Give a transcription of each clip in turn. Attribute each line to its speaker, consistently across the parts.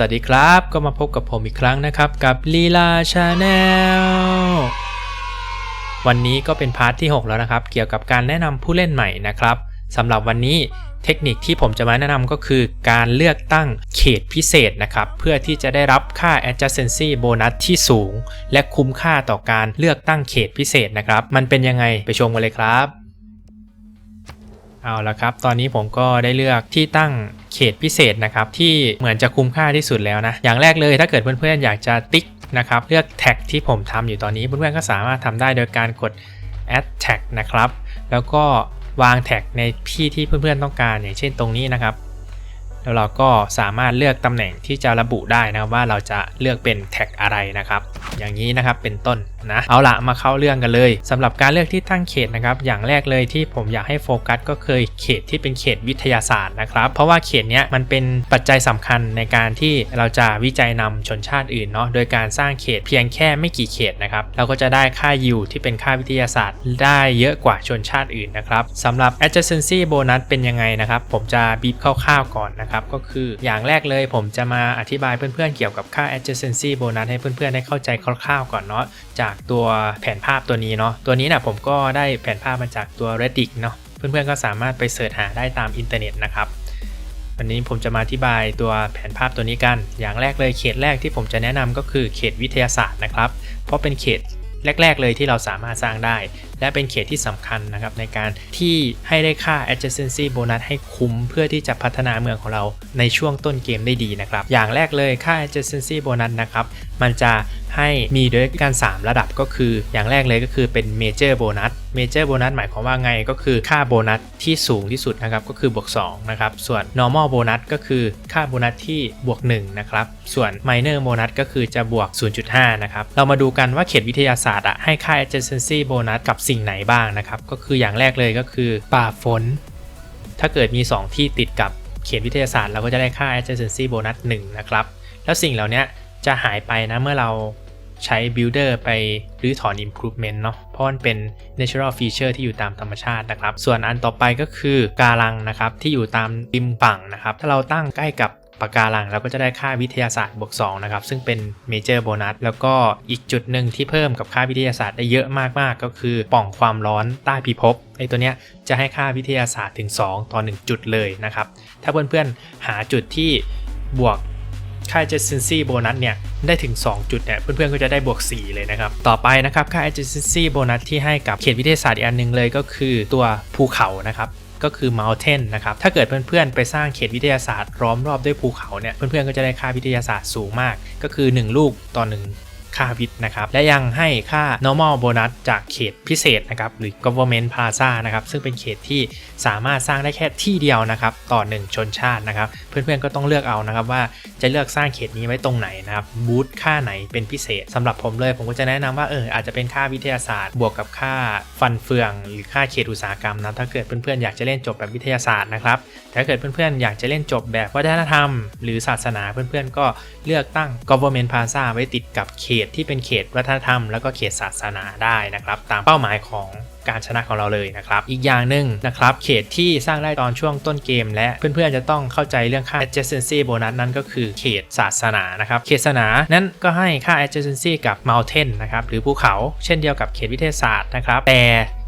Speaker 1: สวัสดีครับก็มาพบกับผมอีกครั้งนะครับกับลีลาชาแนลวันนี้ก็เป็นพาร์ทที่ 6 แล้วนะครับ เกี่ยวกับการแนะนำผู้เล่นใหม่นะครับสำหรับวันนี้เทคนิคที่ผมจะมาแนะนำก็คือการเลือกตั้งเขตพิเศษนะครับ เพื่อที่จะได้รับค่า adjacency bonus ที่สูง และคุ้มค่าต่อการเลือกตั้งเขตพิเศษนะครับ มันเป็นยังไงไปชมกันเลยครับ เอาละครับ ตอนนี้ผมก็ได้เลือกที่ตั้ง เขตพิเศษนะครับที่เหมือนจะคุ้มค่าที่สุดแล้วนะ อย่างแรกเลยถ้าเกิดเพื่อนๆอยากจะติ๊กนะครับเลือกแท็กที่ผมทำอยู่ตอนนี้เพื่อนๆก็สามารถทำได้โดยการกด add tag นะครับ แล้วก็วางแท็กในที่ที่เพื่อนๆต้องการอย่างเช่นตรงนี้นะครับ แล้วเราก็สามารถเลือกตำแหน่งที่จะระบุได้นะว่าเราจะเลือกเป็นแท็กอะไรนะครับ อย่างนี้นะครับเป็นต้นนะเอาละมาเข้าเรื่องกันเลยสำหรับการเลือกที่ตั้งเขตนะครับ อย่างแรกเลยที่ผมอยากให้โฟกัสก็คือเขตที่เป็นเขตวิทยาศาสตร์นะครับ เพราะว่าเขตเนี้ยมันเป็นปัจจัยสำคัญในการที่เราจะวิจัยนำชนชาติอื่นเนาะโดยการสร้างเขตเพียงแค่ไม่กี่เขตนะครับ เราก็จะได้ค่ายิวที่เป็นค่าวิทยาศาสตร์ ได้เยอะกว่าชนชาติอื่นนะครับสำหรับ adjacency bonus เป็นยังไงนะครับ ผมจะบีบคร่าวๆก่อนนะครับก็คืออย่างแรกเลยผมจะมาอธิบายเพื่อนๆเกี่ยวกับค่า adjacency bonus ให้เพื่อนๆได้เข้าใจคร่าวๆก่อนเนาะจากตัวแผนภาพตัวนี้เนาะตัวนี้นะผมก็ได้แผนภาพมาจากตัว reddit เนาะเพื่อนๆก็สามารถไปเสิร์ชหาได้ตามอินเทอร์เน็ตนะครับวันนี้ผมจะมาอธิบายตัวแผนภาพตัวนี้กัน อย่างแรกเลยเขตแรกที่ผมจะแนะนำก็คือเขตวิทยาศาสตร์นะครับ เพราะเป็นเขตแรก ๆ เลยที่เราสามารถสร้างได้ และเป็นเขตที่สำคัญนะครับในการที่ให้ได้ค่า adjacency bonus ให้คุ้มเพื่อที่จะพัฒนาเมืองของเราในช่วงต้นเกมได้ดีนะครับ อย่างแรกเลยค่า adjacency bonus นะครับ มันจะให้มีด้วยกัน 3 ระดับก็คือ อย่างแรกเลยก็คือเป็น major bonus major bonus หมายความว่าไงก็คือค่าโบนัสที่สูงที่สุดนะครับก็คือบวก2นะครับส่วน normal bonus ก็คือค่าโบนัสที่บวก1นะครับส่วน minor bonus ก็คือจะบวก 0.5 นะครับเรามาดูกันว่าเขตวิทยาศาสตร์อะให้ค่า adjacency bonus กับสิ่งไหนบ้างนะครับ ก็คืออย่างแรกเลยก็คือป่าฝน ถ้าเกิดมี 2 ที่ติดกับเขตวิทยาศาสตร์ เราก็จะได้ค่า adjacency bonus 1นะครับ แล้วสิ่งเหล่านี้จะหายไปนะเมื่อเราใช้ builder ไปรื้อถอน improvement เนาะ เพราะมันเป็น natural feature ที่อยู่ตามธรรมชาตินะครับ ส่วนอันต่อไปก็คือการังนะครับ ที่อยู่ตามริมฝั่งนะครับ ถ้าเราตั้งใกล้กับ ปะการังเราก็จะได้ค่าวิทยาศาสตร์บวก2นะครับซึ่งเป็น major bonus แล้วก็อีกจุดหนึ่งที่เพิ่มกับค่าวิทยาศาสตร์ได้เยอะมากๆ ก็คือป่องความร้อนใต้พิภพไอ้ตัวเนี้ยจะให้ค่าวิทยาศาสตร์ถึง 2 ต่อ 1 จุดเลยนะครับ ถ้าเพื่อนๆหาจุดที่บวกค่า adjacency bonus เนี่ยได้ถึง 2 จุดเนี่ยเพื่อนๆก็จะได้บวก 4 เลยนะครับ ต่อไปนะครับค่า adjacency bonus ที่ให้กับเขตวิทยาศาสตร์อีกอันหนึงเลยก็คือตัวภูเขานะครับ ก็คือ mountain นะครับ ถ้าเกิดเพื่อนๆ ไปสร้างเขตวิทยาศาสตร์ล้อมรอบด้วยภูเขาเนี่ย เพื่อนๆ ก็จะได้ค่าวิทยาศาสตร์สูงมาก ก็คือ 1 ลูกต่อ 1 ค่าวิทย์นะครับ และยังให้ค่า normal bonus จากเขตพิเศษนะครับ หรือ government plaza นะครับ ซึ่งเป็นเขตที่สามารถสร้างได้แค่ที่เดียวนะครับ ต่อ 1 ชนชาตินะครับ เพื่อนๆก็ต้องเลือกเอานะครับว่าจะเลือกสร้างเขตนี้ไว้ตรงไหนนะครับ บูธค่าไหนเป็นพิเศษสำหรับผมเลย ผมก็จะแนะนำว่าเอออาจจะเป็นค่าวิทยาศาสตร์ บวกกับค่าฟันเฟือง หรือค่าเขตอุตสาหกรรมนะ ถ้าเกิดเพื่อนๆอยากจะเล่นจบแบบวิทยาศาสตร์นะครับแต่ถ้าเกิดเพื่อนๆอยากจะเล่นจบแบบวัฒนธรรม หรือศาสนาเพื่อนๆก็เลือกตั้ง government plaza ไว้ติดกับเขตที่เป็นเขตวัฒนธรรม แล้วก็เขตศาสนาได้นะครับตามเป้าหมายของการชนะของเราเลยนะครับ อีกอย่างหนึ่งนะครับ เขตที่สร้างได้ตอนช่วงต้นเกม และเพื่อนๆจะต้องเข้าใจเรื่องค่า adjacency bonus นั่นก็คือเขตศาสนานะครับ เขตศาสนานั้นก็ให้ค่า adjacency กับ mountain นะครับ หรือภูเขา เช่นเดียวกับเขตวิทยาศาสตร์นะครับ แต่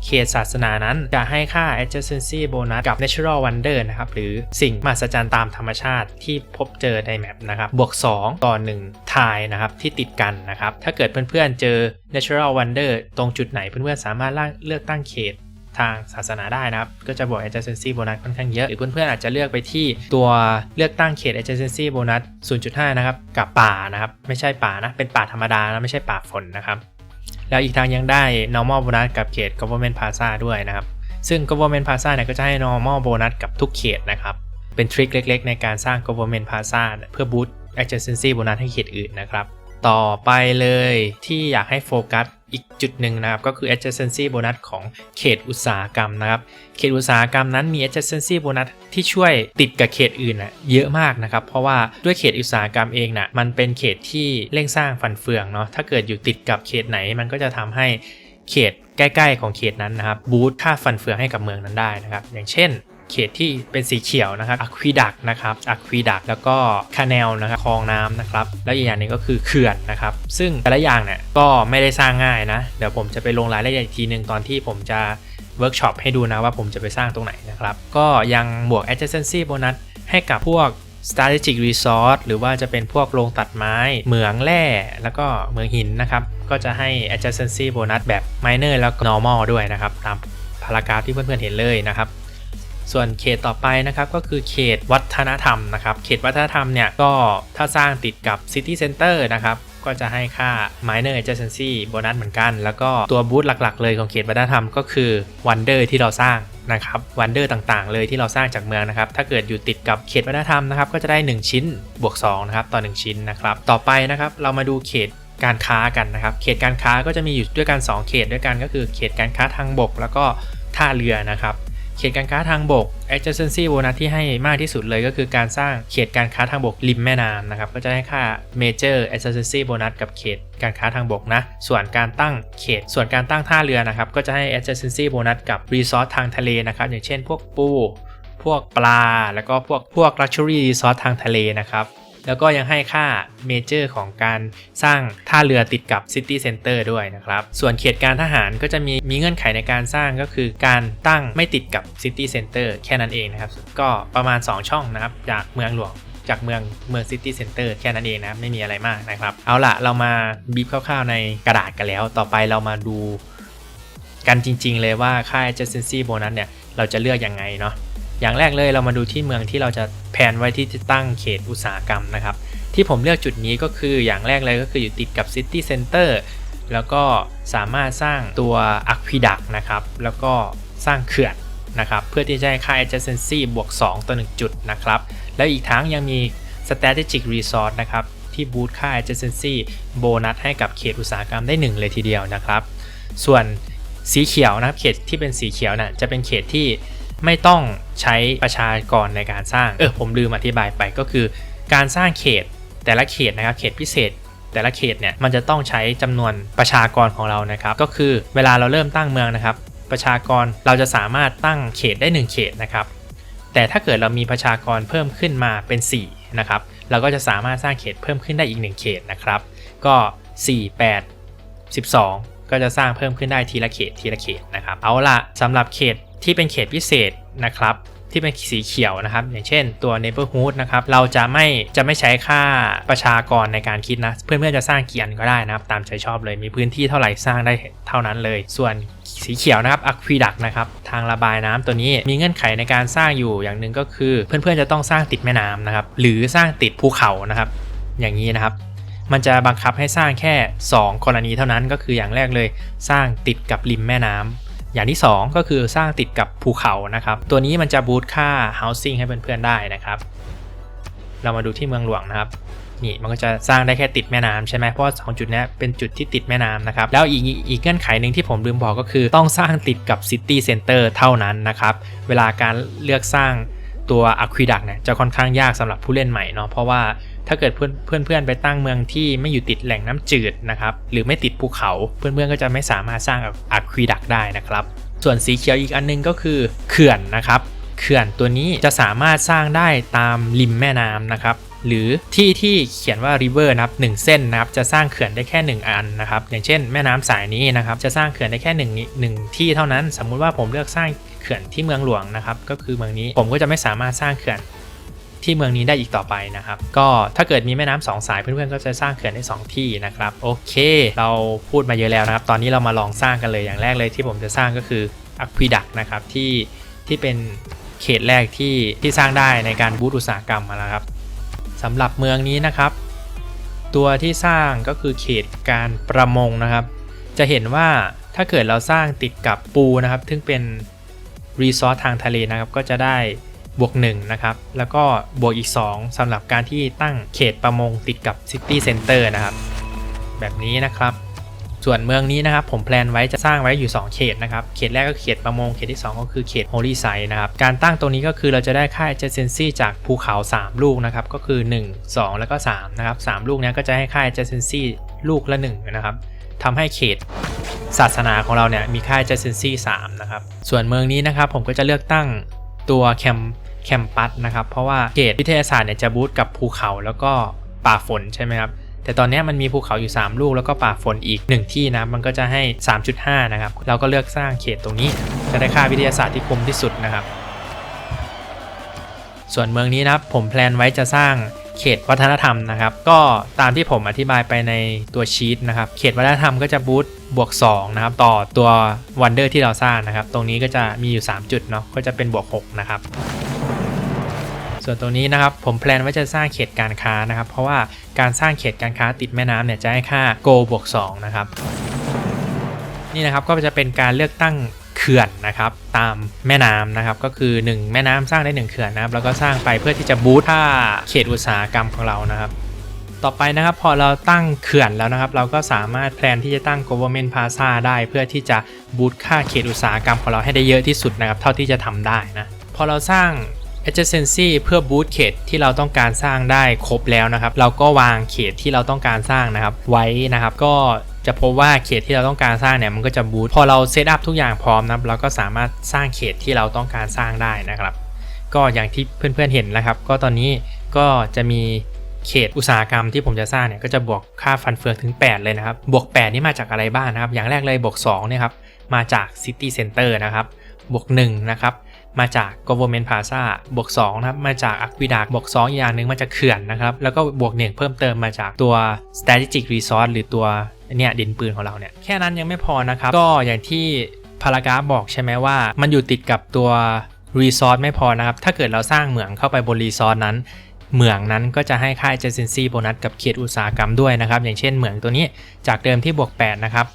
Speaker 1: เขตศาสนานั้นจะให้ค่า adjacency bonus กับ natural wonder นะครับ หรือสิ่งมหัศจรรย์ตามธรรมชาติที่พบเจอในแมปนะครับ บวก 2 ต่อ 1 ทายนะครับ ที่ติดกันนะครับ ถ้าเกิดเพื่อนๆเจอ natural wonder ตรงจุดไหนเพื่อนๆสามารถเลือกตั้งเขตทางศาสนาได้นะครับ ก็จะบวก adjacency bonus ค่อนข้างเยอะ หรือเพื่อนๆอาจจะเลือกไปที่ตัวเลือกตั้งเขต adjacency bonus 0.5 นะครับ กับป่านะครับ ไม่ใช่ป่านะ เป็นป่าธรรมดานะ ไม่ใช่ป่าฝนนะครับ แล้วอีกทางยังได้ normal bonus กับเขต government plaza ด้วยนะครับ ซึ่ง government plaza เนี่ยก็จะให้ normal bonus กับทุกเขตนะครับ เป็นทริคเล็กๆ ในการสร้าง government plaza เพื่อ boost adjacency bonus ให้เขตอื่นนะครับ ต่อไปเลยที่อยากให้โฟกัส อีกจุดหนึ่งนะครับก็คือ adjacency bonus ของเขตอุตสาหกรรมนะครับ เขตอุตสาหกรรมนั้นมี adjacency bonus ที่ช่วยติดกับเขตอื่นนะเยอะมากนะครับ เพราะว่าด้วยเขตอุตสาหกรรมเองนะมันเป็นเขตที่เร่งสร้างฟันเฟืองเนาะถ้าเกิดอยู่ติดกับเขตไหนมันก็จะทำให้เขตใกล้ ๆ ของเขตนั้นนะครับบูตค่าฟันเฟืองให้กับเมืองนั้นได้นะครับ อย่างเช่น เขตที่เป็นสีเขียวนะครับอะควิดักนะครับอะควิดักแล้วก็คาแนลนะครับคลองน้ำนะครับ แล้วอีกอย่างนึงก็คือเขื่อนนะครับ ซึ่งแต่ละอย่างเนี่ยก็ไม่ได้สร้างง่ายนะ เดี๋ยวผมจะไปลงรายละเอียดอีกทีหนึ่งตอนที่ผมจะเวิร์กช็อปให้ดูนะว่าผมจะไปสร้างตรงไหนนะครับ ก็ยังบวก adjacency bonus ให้กับพวก strategic resource หรือว่าจะเป็นพวกโรงตัดไม้ เหมืองแร่ แล้วก็เหมืองหินนะครับ ก็จะให้ adjacency bonus แบบ minor แล้วก็ normal ด้วยนะครับ ตามพารากราฟที่เพื่อนๆเห็นเลยนะครับ ส่วนเขตต่อไปนะครับก็คือเขตวัฒนธรรมนะครับ เขตวัฒนธรรมเนี่ยก็ถ้าสร้างติดกับ City Center นะครับก็จะให้ค่า minor adjacency bonus เหมือนกัน แล้วก็ตัวบูธหลักๆ เลยของเขตวัฒนธรรมก็คือ Wonder ที่เราสร้างนะครับ Wonder ต่างๆ เลยที่เราสร้างจากเมืองนะครับ ถ้าเกิดอยู่ติดกับเขตวัฒนธรรมนะครับ ก็จะได้ 1 ชิ้นบวก2นะครับต่อ 1 ชิ้นนะครับ ต่อไปนะครับเรามาดูเขตการค้ากันนะครับ เขตการค้าก็จะมีอยู่ด้วยกัน 2 เขตด้วยกันก็คือเขตการค้าทางบก แล้วก็ท่าเรือนะครับ เขตการค้าทางบก adjacency bonus ที่ให้มากที่สุดเลยก็คือการสร้างเขตการค้าทางบกริมแม่น้ำนะครับ ก็จะให้ค่า major adjacency bonus กับเขตการค้าทางบกนะ ส่วนการตั้งเขต ส่วนการตั้งท่าเรือนะครับ ก็จะให้ adjacency bonus กับ resource ทางทะเลนะครับ อย่างเช่นพวกปู พวกปลา แล้วก็พวกพวก luxury resort ทางทะเลนะครับ แล้วก็ยังให้ค่าเมเจอร์ของการสร้างท่าเรือติดกับ City Center ด้วยนะครับ ส่วนเขตการทหารก็จะมีมีเงื่อนไขในการสร้างก็คือการตั้งไม่ติดกับ City Center แค่นั้นเองนะครับ ก็ประมาณ 2 ช่องนะครับ จากเมืองหลวงจากเมืองเมือง City Center แค่นั้นเองนะไม่มีอะไรมากนะครับ เอาล่ะเรามาบีบคร่าวๆในกระดาษกันแล้ว ต่อไปเรามาดูกันจริงๆเลยว่าค่า adjacency bonus เนี่ย เราจะเลือกยังไงเนาะ อย่างแรกเลยเรามาดูที่เมืองที่เราจะแผนไว้ที่จะตั้งเขตอุตสาหกรรมนะครับ ที่ผมเลือกจุดนี้ก็คืออย่างแรกเลยก็คืออยู่ติดกับ City Center แล้วก็สามารถสร้างตัว Aqueduct นะครับ แล้วก็สร้างเขื่อนนะครับ เพื่อที่จะให้ค่า adjacency บวก 2 ต่อ 1 จุดนะครับ แล้วอีกทั้งยังมี strategic resource นะครับ ที่บูตค่า adjacency โบนัสให้กับเขตอุตสาหกรรมได้ 1 เลยทีเดียวนะครับ ส่วนสีเขียวนะครับ เขตที่เป็นสีเขียวน่ะจะเป็นเขตที่ ไม่ต้องใช้ประชากรในการสร้าง เออผมลืมอธิบายไปก็คือ การสร้างเขตแต่ละเขตนะครับเขตพิเศษแต่ละเขตเนี่ยมันจะต้องใช้จำนวนประชากรของเรานะครับ ก็คือเวลาเราเริ่มตั้งเมืองนะครับ ประชากรเราจะสามารถตั้งเขตได้ 1 เขตนะครับ แต่ถ้าเกิดเรามีประชากรเพิ่มขึ้นมาเป็น4นะครับเราก็จะสามารถสร้างเขตเพิ่มขึ้นได้อีก 1 เขตนะครับ ก็ 4 8 12 ก็จะสร้างเพิ่มขึ้นได้ทีละเขตทีละเขตนะครับ เอาละสำหรับเขต ที่เป็นเขตพิเศษนะครับ ที่เป็นสีเขียวนะครับ อย่างเช่นตัว neighborhood นะครับเราจะไม่จะไม่ใช้ค่าประชากรในการคิดนะ เพื่อนๆจะสร้างกี่อันก็ได้นะครับ ตามใจชอบเลยมีพื้นที่เท่าไหร่สร้างได้เท่านั้นเลย ส่วนสีเขียวนะครับ aqueduct นะครับ ทางระบายน้ำตัวนี้มีเงื่อนไขในการสร้างอยู่อย่างหนึ่งก็คือ เพื่อนๆจะต้องสร้างติดแม่น้ำนะครับ หรือสร้างติดภูเขานะครับ อย่างนี้นะครับ มันจะบังคับให้สร้างแค่ 2 กรณีเท่านั้นก็คืออย่างแรกเลย สร้างติดกับริมแม่น้ำ อย่างที่ 2 ก็คือสร้างติดกับภูเขานะครับ ตัวนี้มันจะบูตค่า housing ให้เพื่อนๆได้นะครับ เรามาดูที่เมืองหลวงนะครับนี่มันก็จะสร้างได้แค่ติดแม่น้ำใช่ไหมเพราะว่าสองจุดนี้เป็นจุดที่ติดแม่น้ำนะครับ แล้วอีกอีกเงื่อนไขหนึ่งที่ผมลืมบอกก็คือ ต้องสร้างติดกับ City Center เท่านั้นนะครับ เวลาการเลือกสร้าง ตัวอะควิดักเนี่ยจะค่อนข้างยากสำหรับผู้เล่นใหม่เนาะเพราะว่าถ้าเกิดเพื่อนเพื่อนไปตั้งเมืองที่ไม่อยู่ติดแหล่งน้ำจืดนะครับหรือไม่ติดภูเขาเพื่อนเพื่อนก็จะไม่สามารถสร้างอะควิดักได้นะครับ ส่วนสีเขียวอีกอันนึงก็คือเขื่อนนะครับเขื่อนตัวนี้จะสามารถสร้างได้ตามริมแม่น้ำนะครับ หรือที่ที่เขียนว่า river นะครับหนึ่งเส้นนะครับจะสร้างเขื่อนได้แค่ 1 อันนะครับอย่างเช่น แม่น้ำสายนี้นะครับจะสร้างเขื่อนได้แค่1นี้หนึ่งที่เท่านั้น สมมุติว่าผมเลือกสร้างเขื่อนที่เมืองหลวงนะครับก็คือเมืองนี้ผมก็จะไม่สามารถสร้างเขื่อนที่เมืองนี้ได้อีกต่อไปนะครับ ก็ถ้าเกิดมีแม่น้ำสองสายเพื่อนๆก็จะสร้างเขื่อนได้สองที่นะครับ โอเค เราพูดมาเยอะแล้วนะครับ ตอนนี้เรามาลองสร้างกันเลยอย่างแรกเลยที่ผมจะสร้างก็คืออะควิดักนะครับที่ที่เป็นเขตแรกที่ที่สร้างได้ในการบูตอุตสาหกรรมมาแล้วครับ สำหรับเมืองนี้นะครับ ตัวที่สร้างก็คือเขตการประมงนะครับ จะเห็นว่าถ้าเกิดเราสร้างติดกับปูนะครับ ซึ่งเป็นรีซอสทางทะเลนะครับ ก็จะได้บวก1นะครับ แล้วก็บวกอีก 2สำหรับการที่ตั้งเขตประมงติดกับซิตี้เซ็นเตอร์นะครับ แบบนี้นะครับ ส่วนเมืองนี้นะครับผมแพลนไว้จะสร้างไว้อยู่ 2 เขตนะครับ เขตแรกก็เขตประมง เขตที่ 2 ก็คือเขตโฮลี่ไซนะครับ การตั้งตรงนี้ก็คือเราจะได้ค่า adjacency จากภูเขา 3 ลูกนะครับ ก็คือ 1 2 แล้วก็3นะครับ3ลูกนี้ก็จะให้ค่า adjacency ลูกละ1นะครับทำให้เขตศาสนาของเราเนี่ยมีค่า adjacency 3นะครับ ส่วนเมืองนี้นะครับผมก็จะเลือกตั้งตัวแคมแคมปัสนะครับ เพราะว่าเกรดวิทยาศาสตร์เนี่ยจะบูตกับภูเขาแล้วก็ป่าฝนใช่ไหมครับ แต่ตอนนี้มันมีภูเขาอยู่ 3 ลูกแล้วก็ป่าฝนอีก 1 ที่นะมันก็จะให้ 3.5 นะครับ เราก็เลือกสร้างเขตตรงนี้ จะได้ค่าวิทยาศาสตร์ที่คุ้มที่สุดนะครับ ส่วนเมืองนี้นะครับผมแพลนไว้จะสร้างเขตวัฒนธรรมนะครับ ก็ตามที่ผมอธิบายไปในตัวชีตนะครับ เขตวัฒนธรรมก็จะบูตบวก2นะครับต่อตัววันเดอร์ที่เราสร้างนะครับ ตรงนี้ก็จะมีอยู่ 3 จุดเนาะก็จะเป็นบวก6นะครับ ส่วนตรงนี้นะครับผมแพลนว่าจะสร้างเขตการค้านะครับ เพราะว่าการสร้างเขตการค้าติดแม่น้ำเนี่ยจะให้ค่า go บวก2นะครับนี่นะครับก็จะเป็นการเลือกตั้งเขื่อนนะครับตามแม่น้ำนะครับก็คือ 1 แม่น้ำสร้างได้ 1 เขื่อนนะครับแล้วก็สร้างไปเพื่อที่จะบูตค่าเขตอุตสาหกรรมของเรานะครับต่อไปนะครับพอเราตั้งเขื่อนแล้วนะครับ เราก็สามารถแพลนที่จะตั้ง government plaza ได้ เพื่อที่จะบูตค่าเขตอุตสาหกรรมของเราให้ได้เยอะที่สุดนะครับ เท่าที่จะทำได้นะพอเราสร้าง adjacency เพื่อบูตเขตที่เราต้องการสร้างได้ครบแล้วนะครับ เราก็วางเขตที่เราต้องการสร้างนะครับ ไว้นะครับ ก็จะพบว่าเขตที่เราต้องการสร้างเนี่ยมันก็จะบูตพอเราเซตอัพทุกอย่างพร้อมนะครับเราก็สามารถสร้างเขตที่เราต้องการสร้างได้นะครับ ก็อย่างที่เพื่อนๆเห็นนะครับ ก็ตอนนี้ก็จะมีเขตอุตสาหกรรมที่ผมจะสร้างเนี่ยก็จะบวกค่าฟันเฟืองถึง 8 เลยนะครับ บวก 8 นี่มาจากอะไรบ้างนะครับ อย่างแรกเลยบวก2เนี่ยครับมาจาก City Center นะครับบวก1นะครับ มาจาก Government Plaza บวก2นะครับมาจาก Aqueduct บวก2อีกอย่างหนึ่งมาจากเขื่อนนะครับแล้วก็บวก1เพิ่มเติมมาจากตัว Strategic Resource หรือตัวเนี่ยดินปืนของเราเนี่ยแค่นั้นยังไม่พอนะครับก็อย่างที่พารากราฟบอกใช่ไหมว่า มันอยู่ติดกับตัวรีซอสไม่พอนะครับ ถ้าเกิดเราสร้างเหมืองเข้าไปบนรีซอสนั้น เหมืองนั้นก็จะให้ค่า adjacency โบนัสกับเขตอุตสาหกรรมด้วยนะครับ อย่างเช่นเหมืองตัวนี้จากเดิมที่บวก 8 นะครับ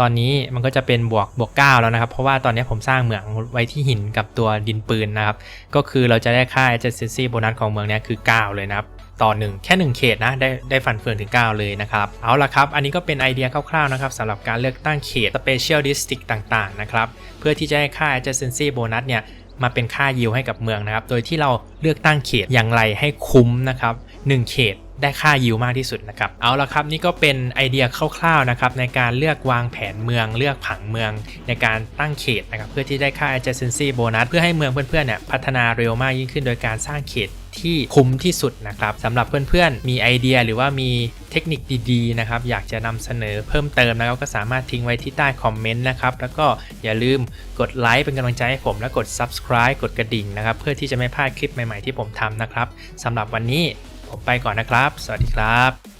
Speaker 1: ตอนนี้มันก็จะเป็นบวกบวก 9 แล้วนะครับ เพราะว่าตอนนี้ผมสร้างเหมืองไว้ที่หินกับตัวดินปืนนะครับ ก็คือเราจะได้ค่า adjacency โบนัสของเมืองนี้คือ 9 เลยนะครับต่อหนึ่งแค่ 1 เขตนะได้ได้ฟันเฟืองถึง 9 เลยนะครับ เอาละครับ อันนี้ก็เป็นไอเดียคร่าวๆนะครับสำหรับการเลือกตั้งเขต Special District ต่างๆนะครับ เพื่อที่จะให้ค่า adjacency bonus เนี่ยมาเป็นค่ายิวให้กับเมืองนะครับ โดยที่เราเลือกตั้งเขตอย่างไรให้คุ้มนะครับ 1 เขต ได้ค่ายิวมากที่สุดนะครับ เอาละครับนี่ก็เป็นไอเดียคร่าวๆนะครับในการเลือกวางแผนเมือง เลือกผังเมืองในการตั้งเขตนะครับเพื่อที่ได้ค่า adjacency bonus เพื่อให้เมืองเพื่อนๆเนี่ยพัฒนาเร็วมากยิ่งขึ้นโดยการสร้างเขตที่คุ้มที่สุดนะครับสำหรับเพื่อนๆ มีไอเดียหรือว่ามีเทคนิคดีๆนะครับอยากจะนำเสนอเพิ่มเติมนะครับก็สามารถทิ้งไว้ที่ใต้คอมเมนต์นะครับแล้วก็อย่าลืมกดไลค์เป็นกำลังใจให้ผมและกด subscribe กดกระดิ่งนะครับเพื่อที่จะไม่พลาดคลิปใหม่ๆที่ผมทำนะครับสำหรับวันนี้ ผมไปก่อนนะครับ สวัสดีครับ